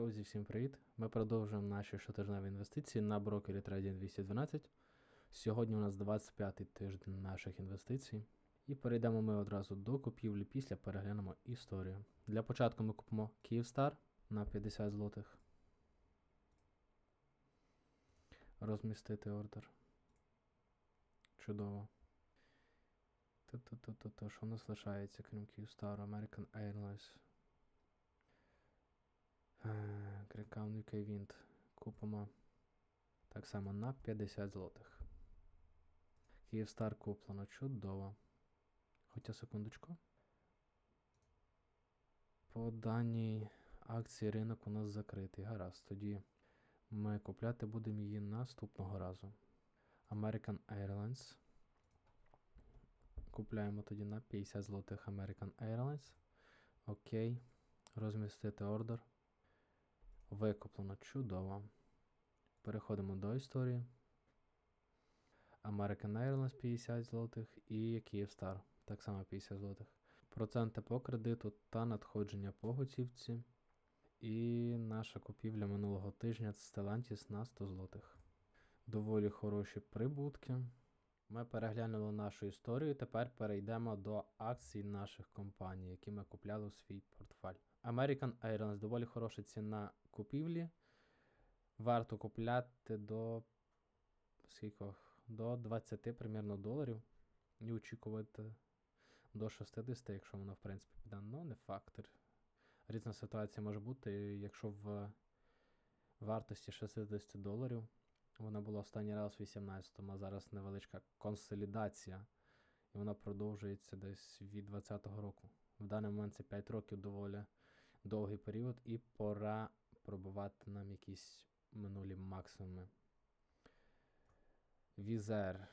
Друзі, всім привіт! Ми продовжуємо наші щотижневі інвестиції на брокері Trading 212. Сьогодні у нас 25-й тиждень наших інвестицій. І перейдемо ми одразу до купівлі після переглянемо історію. Для початку ми купимо Київстар на 50 злотих. Розмістити ордер. Чудово. Що в нас лишається, крім Київстару, American Airlines. Крикаун UK Wind купимо так само на 50 злотих. Київстар куплено чудово. Хоча секундочку. По даній акції ринок у нас закритий. Гаразд. Тоді ми купляти будемо її наступного разу. American Airlines. Купляємо тоді на 50 злотих American Airlines. Окей. Розмістити ордер. Викуплено чудово. Переходимо до історії. American Airlines 50 злотих і Київстар. Так само 50 злотих. Проценти по кредиту та надходження по готівці. І наша купівля минулого тижня Stellantis на 100 злотих. Доволі хороші прибутки. Ми переглянули нашу історію. Тепер перейдемо до акцій наших компаній, які ми купляли у свій портфель. American Airlines доволі хороша ціна купівлі. Варто купляти до скільки? До 20 примірно доларів. І очікувати до 60, якщо воно, в принципі, піде. Ну, не фактор. Різна ситуація може бути, якщо в вартості 60 доларів. Вона була останній раз в 18-му, а зараз невеличка консолідація. І вона продовжується десь від 20-го року. В даний момент це 5 років доволі довгий період, і пора пробувати нам якісь минулі максимуми. Візер.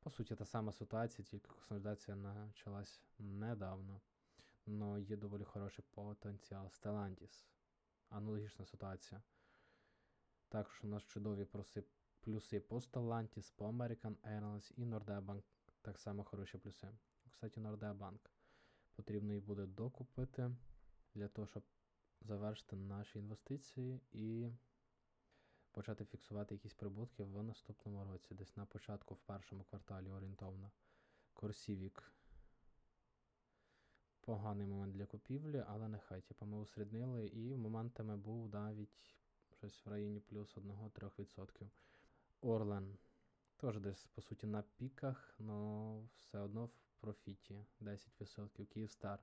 По суті, та сама ситуація, тільки консолідація почалась недавно. Но є доволі хороший потенціал. Stellantis. Аналогічна ситуація. Також у нас чудові проси, плюси по Stellantis, по American Airlines і Nordea. Так само хороші плюси. Кстати, Nordea. Потрібно її буде докупити для того, щоб завершити наші інвестиції і почати фіксувати якісь прибутки в наступному році, десь на початку в першому кварталі орієнтовно. Корсівік. Поганий момент для купівлі, але нехай. Типу ми усереднили і моментами був навіть щось в районі плюс 1-3%. Орлен. Теж десь, по суті, на піках, але все одно в профіті 10%. Київстар.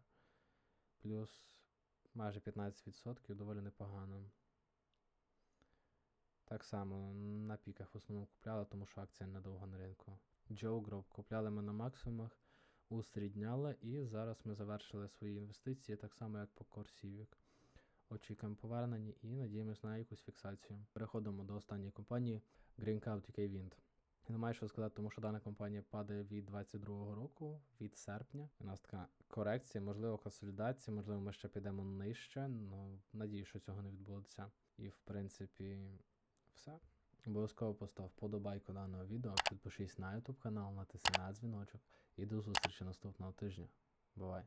Плюс майже 15%, доволі непогано. Так само на піках в основному купляли, тому що акція недовго на ринку. Joe Group купляли ми на максимумах, усрідняли, і зараз ми завершили свої інвестиції, так само як по Corsivic. Очікуємо повернення і надіємось на якусь фіксацію. Переходимо до останньої компанії Green Cloud UK Wind. Немає що сказати, тому що дана компанія падає від 22-го року, від серпня. У нас така корекція, можливо, консолідація, можливо, ми ще підемо нижче, але надію, що цього не відбудеться. І, в принципі, все. Обов'язково постав вподобайку даного відео, підпишись на YouTube канал, натисни на дзвіночок і до зустрічі наступного тижня. Бувай!